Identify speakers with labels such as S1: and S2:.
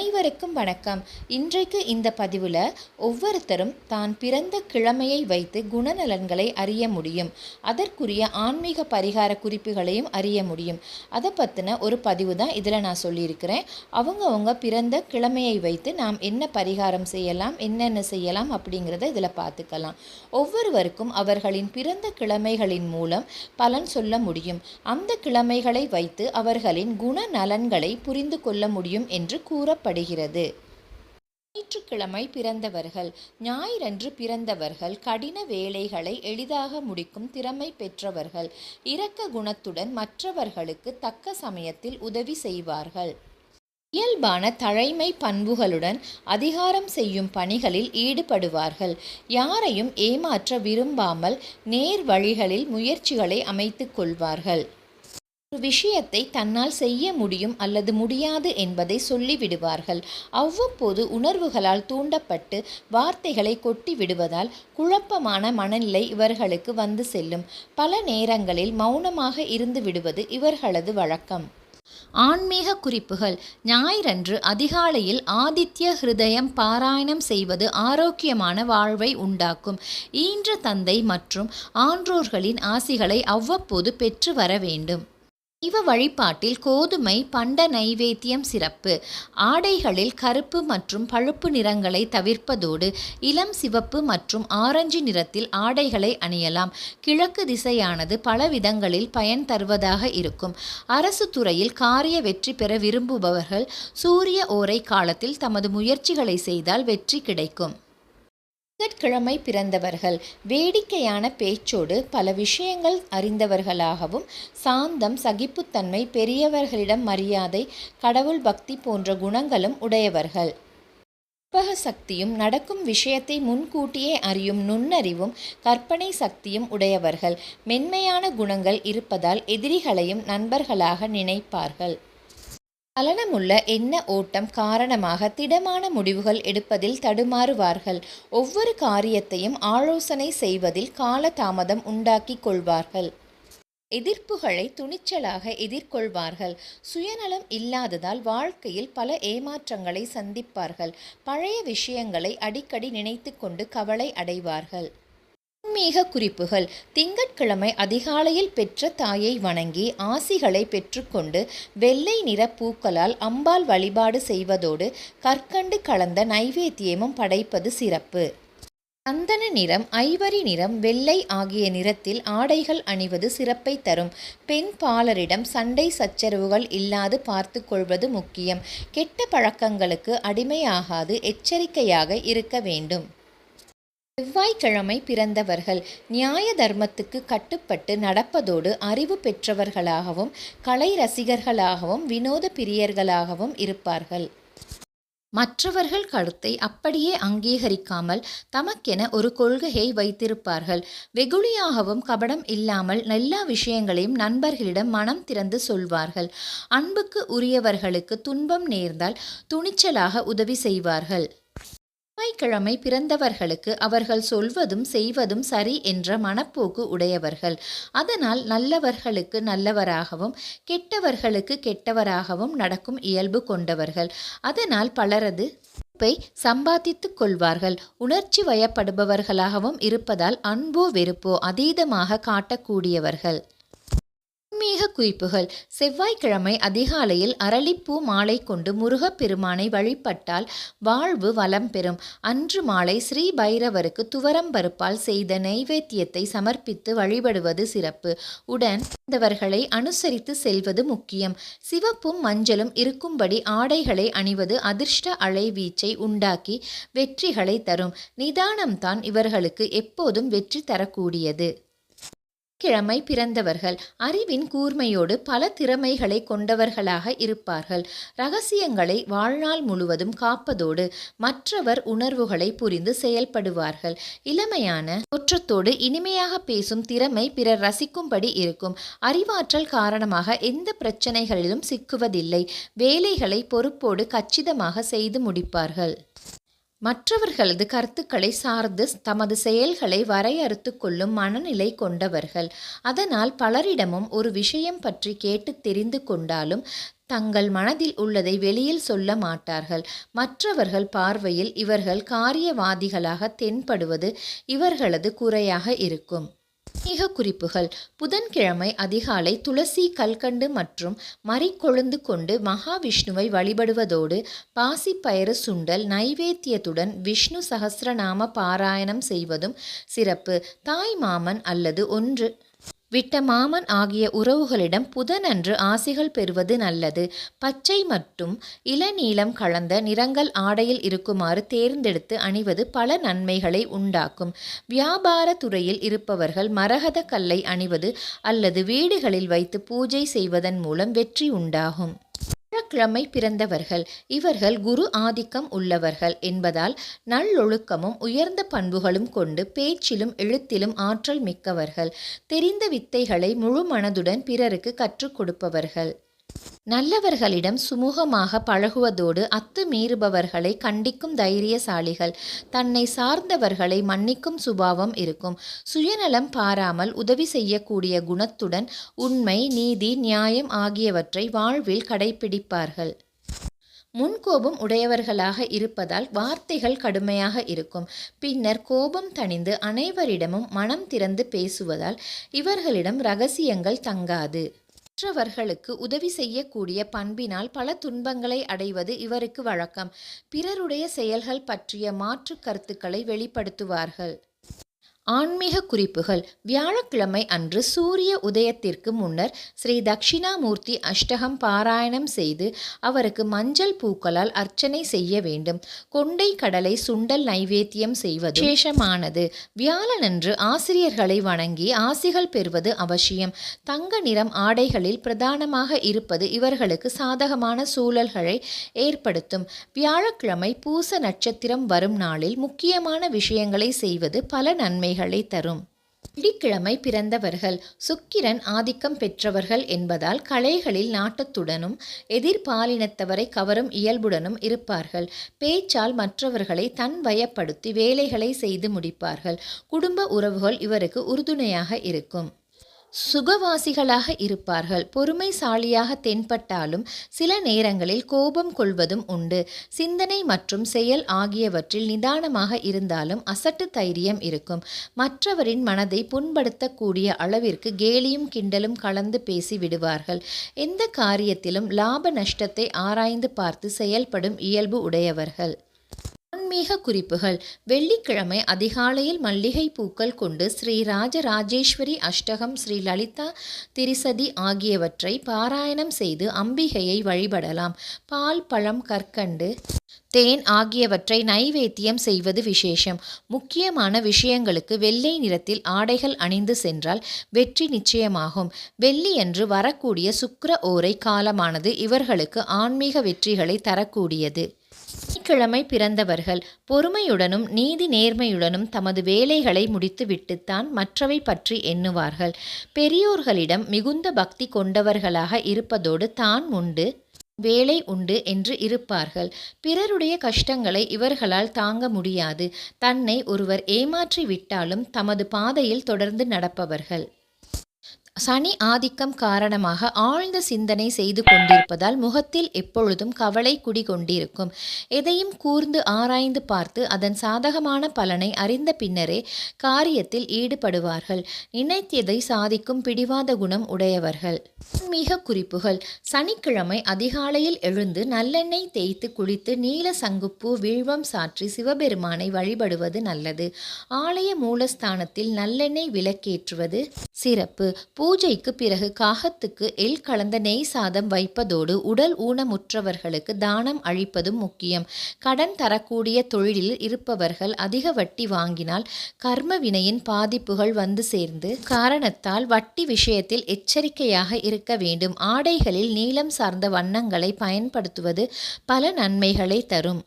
S1: அனைவருக்கும் வணக்கம். இன்றைக்கு இந்த பதிவில் ஒவ்வொருத்தரும் தான் பிறந்த கிழமையை வைத்து குணநலன்களை அறிய முடியும். அதற்குரிய ஆன்மீக பரிகார குறிப்புகளையும் அறிய முடியும். அதை பற்றின ஒரு பதிவு தான் இதில் நான் சொல்லியிருக்கிறேன். அவங்கவங்க பிறந்த கிழமையை வைத்து நாம் என்ன பரிகாரம் செய்யலாம் என்னென்ன செய்யலாம் அப்படிங்கிறத இதில் பார்த்துக்கலாம் ஒவ்வொருவருக்கும் அவர்களின் பிறந்த கிழமைகளின் மூலம் பலன் சொல்ல முடியும். அந்த கிழமைகளை வைத்து அவர்களின் குணநலன்களை புரிந்து கொள்ள முடியும் என்று கூறப்படுகிறது ஞாயிற்றுக்கிழமை பிறந்தவர்கள் ஞாயிறன்று பிறந்தவர்கள் கடின வேலைகளை எளிதாக முடிக்கும் திறமை பெற்றவர்கள் இரக்க குணத்துடன் மற்றவர்களுக்கு தக்க சமயத்தில் உதவி செய்வார்கள். இயல்பான தழைமை பண்புகளுடன் அதிகாரம் செய்யும் பணிகளில் ஈடுபடுவார்கள். யாரையும் ஏமாற்ற விரும்பாமல் நேர் வழிகளில் முயற்சிகளை அமைத்துக் கொள்வார்கள். ஒரு விஷயத்தை தன்னால் செய்ய முடியும் அல்லது முடியாது என்பதை சொல்லிவிடுவார்கள். அவ்வப்போது உணர்வுகளால் தூண்டப்பட்டு வார்த்தைகளை கொட்டி விடுவதால் குழப்பமான மனநிலை இவர்களுக்கு வந்து செல்லும். பல நேரங்களில் மௌனமாக இருந்து விடுவது இவர்களது வழக்கம். ஆன்மீக குறிப்புகள். ஞாயிறன்று அதிகாலையில் ஆதித்ய ஹிருதயம் பாராயணம் செய்வது ஆரோக்கியமான வாழ்வை உண்டாக்கும். ஈன்ற தந்தை மற்றும் ஆன்றோர்களின் ஆசிகளை அவ்வப்போது பெற்று வர வேண்டும். இவ வழிபாட்டில் கோதுமை பண்ட நைவேத்தியம் சிறப்பு. ஆடைகளில் கருப்பு மற்றும் பழுப்பு நிறங்களை தவிர்ப்பதோடு இளம் சிவப்பு மற்றும் ஆரஞ்சு நிறத்தில் ஆடைகளை அணியலாம். கிழக்கு திசையானது பல விதங்களில் பயன் தருவதாக இருக்கும். அரசு துறையில் காரிய வெற்றி பெற விரும்புபவர்கள் சூரிய ஓரை காலத்தில் தமது முயற்சிகளை செய்தால் வெற்றி கிடைக்கும். திங்கட்கிழமை பிறந்தவர்கள். வேடிக்கையான பேச்சோடு பல விஷயங்கள் அறிந்தவர்களாகவும் சாந்தம் சகிப்புத்தன்மை பெரியவர்களிடம் மரியாதை கடவுள் பக்தி போன்ற குணங்களும் உடையவர்கள். கற்பக சக்தியும் நடக்கும் விஷயத்தை முன்கூட்டியே அறியும் நுண்ணறிவும் கற்பனை சக்தியும் உடையவர்கள். மென்மையான குணங்கள் இருப்பதால் எதிரிகளையும் நண்பர்களாக நினைப்பார்கள். சலனமுள்ள எண்ண ஓட்டம் காரணமாக திடமான முடிவுகள் எடுப்பதில் தடுமாறுவார்கள். ஒவ்வொரு காரியத்தையும் ஆலோசனை செய்வதில் காலதாமதம் உண்டாக்கி கொள்வார்கள். எதிர்ப்புகளை துணிச்சலாக எதிர்கொள்வார்கள். சுயநலம் இல்லாததால் வாழ்க்கையில் பல ஏமாற்றங்களை சந்திப்பார்கள். பழைய விஷயங்களை அடிக்கடி நினைத்து கொண்டு கவலை அடைவார்கள். ஆன்மீக குறிப்புகள். திங்கட்கிழமை அதிகாலையில் பெற்ற தாயை வணங்கி ஆசிகளை பெற்றுக்கொண்டு வெள்ளை நிற பூக்களால் அம்பாள் வழிபாடு செய்வதோடு கற்கண்டு கலந்த நைவேத்தியமும் படைப்பது சிறப்பு. சந்தன நிறம் ஐவரி நிறம் வெள்ளை ஆகிய நிறத்தில் ஆடைகள் அணிவது சிறப்பை தரும். பெண் பாலரிடம் சண்டை சச்சரவுகள் இல்லாது பார்த்து கொள்வது முக்கியம். கெட்ட பழக்கங்களுக்கு அடிமையாகாது எச்சரிக்கையாக இருக்க வேண்டும். செவ்வாய்க்கிழமை பிறந்தவர்கள் நியாய தர்மத்துக்கு கட்டுப்பட்டு நடப்பதோடு அறிவு பெற்றவர்களாகவும் கலை ரசிகர்களாகவும் வினோத பிரியர்களாகவும் இருப்பார்கள். மற்றவர்கள் கருத்தை அப்படியே அங்கீகரிக்காமல் தமக்கென ஒரு கொள்கையை வைத்திருப்பார்கள். வெகுளியாகவும் கபடம் இல்லாமல் எல்லா விஷயங்களையும் நண்பர்களிடம் மனம் திறந்து சொல்வார்கள். அன்புக்கு உரியவர்களுக்கு துன்பம் நேர்ந்தால் துணிச்சலாக உதவி செய்வார்கள். செவ்வாய்க்கிழமை பிறந்தவர்களுக்கு அவர்கள் சொல்வதும் செய்வதும் சரி என்ற மனப்போக்கு உடையவர்கள். அதனால் நல்லவர்களுக்கு நல்லவராகவும் கெட்டவர்களுக்கு கெட்டவராகவும் நடக்கும் இயல்பு கொண்டவர்கள். அதனால் பலரது பொறுப்பை சம்பாதித்துக் கொள்வார்கள். உணர்ச்சி வயப்படுபவர்களாகவும் இருப்பதால் அன்போ வெறுப்போ அதீதமாக காட்டக்கூடியவர்கள். ஆன்மீக குறிப்புகள். செவ்வாய்க்கிழமை அதிகாலையில் அரளிப்பூ மாலை கொண்டு முருகப்பெருமானை வழிபட்டால் வாழ்வு வளம் பெறும். அன்று மாலை ஸ்ரீ பைரவருக்கு துவரம் பருப்பால் செய்த நைவேத்தியத்தை சமர்ப்பித்து வழிபடுவது சிறப்பு. உடன் இந்தவர்களை அனுசரித்து செல்வது முக்கியம். சிவப்பும் மஞ்சளும் இருக்கும்படி ஆடைகளை அணிவது அதிர்ஷ்ட அலைவீச்சை உண்டாக்கி வெற்றிகளை தரும். நிதானம்தான் இவர்களுக்கு எப்போதும் வெற்றி தரக்கூடியது. கிழமை பிறந்தவர்கள். அறிவின் கூர்மையோடு பல திறமைகளை கொண்டவர்களாக இருப்பார்கள். ரகசியங்களை வாழ்நாள் முழுவதும் காப்பதோடு மற்றவர் உணர்வுகளை புரிந்து செயல்படுவார்கள். இளமையான தோற்றத்தோடு இனிமையாக பேசும் திறமை பிறர் ரசிக்கும்படி இருக்கும். அறிவாற்றல் காரணமாக எந்த பிரச்சனைகளிலும் சிக்குவதில்லை. வேலைகளை பொறுப்போடு கச்சிதமாக செய்து முடிப்பார்கள். மற்றவர்களது கருத்துக்களை சார்ந்து தமது செயல்களை வரையறுத்து கொள்ளும் மனநிலை கொண்டவர்கள். அதனால் பலரிடமும் ஒரு விஷயம் பற்றி கேட்டு தெரிந்து கொண்டாலும் தங்கள் மனதில் உள்ளதை வெளியில் சொல்ல மாட்டார்கள். மற்றவர்கள் பார்வையில் இவர்கள் காரியவாதிகளாக தென்படுவது இவர்களது குறையாக இருக்கும். ஆன்மீக குறிப்புகள். புதன்கிழமை அதிகாலை துளசி கல்கண்டு மற்றும் மறிக்கொழுந்து கொண்டு மகாவிஷ்ணுவை வழிபடுவதோடு பாசிப்பயறு சுண்டல் நைவேத்தியத்துடன் விஷ்ணு சகசிரநாம பாராயணம் செய்வதும் சிறப்பு. தாய் மாமன் அல்லது ஒன்று விட்ட மாமன் ஆகிய உறவுகளிடம் புதனன்று ஆசிகள் பெறுவது நல்லது. பச்சை மற்றும் இளநீளம் கலந்த நிறங்கள் ஆடையில் இருக்குமாறு தேர்ந்தெடுத்து அணிவது பல நன்மைகளை உண்டாக்கும். வியாபார துறையில் இருப்பவர்கள் மரகத கல்லை அணிவது அல்லது வீடுகளில் வைத்து பூஜை செய்வதன் மூலம் வெற்றி உண்டாகும். வியாழக்கிழமை பிறந்தவர்கள். இவர்கள் குரு ஆதிக்கம் உள்ளவர்கள் என்பதால் நல்லொழுக்கமும் உயர்ந்த பண்புகளும் கொண்டு பேச்சிலும் எழுத்திலும் ஆற்றல் மிக்கவர்கள். தெரிந்த வித்தைகளை முழு மனதுடன் பிறருக்கு கற்றுக் கொடுப்பவர்கள். நல்லவர்களிடம் சுமூகமாக பழகுவதோடு அத்துமீறுபவர்களை கண்டிக்கும் தைரியசாலிகள். தன்னை சார்ந்தவர்களை மன்னிக்கும் சுபாவம் இருக்கும். சுயநலம் பாராமல் உதவி செய்யக்கூடிய குணத்துடன் உண்மை நீதி நியாயம் ஆகியவற்றை வாழ்வில் கடைபிடிப்பார்கள் முன்கோபம் உடையவர்களாக இருப்பதால் வார்த்தைகள் கடுமையாக இருக்கும். பின்னர் கோபம் தணிந்து அனைவரிடமும் மனம் திறந்து பேசுவதால் இவர்களிடம் ரகசியங்கள் தங்காது. மற்றவர்களுக்கு உதவி செய்யக்கூடிய பண்பினால் பல துன்பங்களை அடைவது இவருக்கு வழக்கம். பிறருடைய செயல்கள் பற்றிய மாற்று கருத்துக்களை வெளிப்படுத்துவார்கள். ஆன்மீக குறிப்புகள். வியாழக்கிழமை அன்று சூரிய உதயத்திற்கு முன்னர் ஸ்ரீ தட்சிணாமூர்த்தி அஷ்டகம் பாராயணம் செய்து அவருக்கு மஞ்சள் பூக்களால் அர்ச்சனை செய்ய வேண்டும். கொண்டை கடலை சுண்டல் நைவேத்தியம் செய்வது விசேஷமானது. வியாழனன்று ஆசிரியர்களை வணங்கி ஆசிகள் பெறுவது அவசியம். தங்க நிறம் ஆடைகளில் பிரதானமாக இருப்பது இவர்களுக்கு சாதகமான சூழல்களை ஏற்படுத்தும். வியாழக்கிழமை பூச நட்சத்திரம் வரும் நாளில் முக்கியமான விஷயங்களை செய்வது பல நன்மைகள். நன்மைகளை தரும். வெள்ளிக்கிழமை பிறந்தவர்கள் சுக்கிரன் ஆதிக்கம் பெற்றவர்கள் என்பதால் கலைகளில் நாட்டத்துடனும் எதிர்பாலினத்தவரை கவரும் இயல்புடனும் இருப்பார்கள். பேச்சால் மற்றவர்களை தன் வயப்படுத்தி வேலைகளை செய்து முடிப்பார்கள். குடும்ப உறவுகள் இவருக்கு உறுதுணையாக இருக்கும். சுகவாசிகளாக இருப்பார்கள். பொறுமைசாலியாக தென்பட்டாலும் சில நேரங்களில் கோபம் கொள்வதும் உண்டு. சிந்தனை மற்றும் செயல் ஆகியவற்றில் நிதானமாக இருந்தாலும் அசட்டு தைரியம் இருக்கும். மற்றவரின் மனதை புண்படுத்தக்கூடிய அளவிற்கு கேலியும் கிண்டலும் கலந்து பேசி விடுவார்கள். எந்த காரியத்திலும் லாப நஷ்டத்தை ஆராய்ந்து பார்த்து செயல்படும் இயல்பு உடையவர்கள். ஆன்மீக குறிப்புகள். வெள்ளிக்கிழமை அதிகாலையில் மல்லிகை பூக்கள் கொண்டு ஸ்ரீ ராஜராஜேஸ்வரி அஷ்டகம் ஸ்ரீ லலிதா திரிசதி ஆகியவற்றை பாராயணம் செய்து அம்பிகையை வழிபடலாம். பால் பழம் கற்கண்டு தேன் ஆகியவற்றை நைவேத்தியம் செய்வது விசேஷம். முக்கியமான விஷயங்களுக்கு வெள்ளை நிறத்தில் ஆடைகள் அணிந்து சென்றால் வெற்றி நிச்சயமாகும். வெள்ளியன்று வரக்கூடிய சுக்கர ஓரை காலமானது இவர்களுக்கு ஆன்மீக வெற்றிகளை தரக்கூடியது. சனிக்கிழமை பிறந்தவர்கள் பொறுமையுடனும் நீதி நேர்மையுடனும் தமது வேலைகளை முடித்துவிட்டுத்தான் மற்றவை பற்றி எண்ணுவார்கள். பெரியோர்களிடம் மிகுந்த பக்தி கொண்டவர்களாக இருப்பதோடு தான் உண்டு வேலை உண்டு என்று இருப்பார்கள். பிறருடைய கஷ்டங்களை இவர்களால் தாங்க முடியாது. தன்னை ஒருவர் ஏமாற்றி விட்டாலும் தமது பாதையில் தொடர்ந்து நடப்பவர்கள். சனி ஆதிக்கம் காரணமாக ஆழ்ந்த சிந்தனை செய்து கொண்டிருப்பதால் முகத்தில் எப்பொழுதும் கவலை குடிகொண்டிருக்கும். எதையும் கூர்ந்து ஆராய்ந்து பார்த்து அதன் சாதகமான பலனை அறிந்த பின்னரே காரியத்தில் ஈடுபடுவார்கள். நினைத்ததை சாதிக்கும் பிடிவாத குணம் உடையவர்கள். மிக குறிப்புகள். சனிக்கிழமை அதிகாலையில் எழுந்து நல்லெண்ணெய் தேய்த்து குளித்து நீல சங்குப்பூ வீழ்வம் சாற்றி சிவபெருமானை வழிபடுவது நல்லது. ஆலய மூலஸ்தானத்தில் நல்லெண்ணெய் விளக்கேற்றுவது சிறப்பு. பூஜைக்கு பிறகு காகத்துக்கு எல் கலந்த நெய் சாதம் வைப்பதோடு உடல் ஊனமுற்றவர்களுக்கு தானம் அளிப்பதும் முக்கியம். கடன் தரக்கூடிய தொழிலில் இருப்பவர்கள் அதிக வட்டி வாங்கினால் கர்ம வினையின் பாதிப்புகள் வந்து சேர்ந்து காரணத்தால் வட்டி விஷயத்தில் எச்சரிக்கையாக இருக்க வேண்டும். ஆடைகளில் நீளம் சார்ந்த வண்ணங்களை பயன்படுத்துவது பல நன்மைகளை தரும்.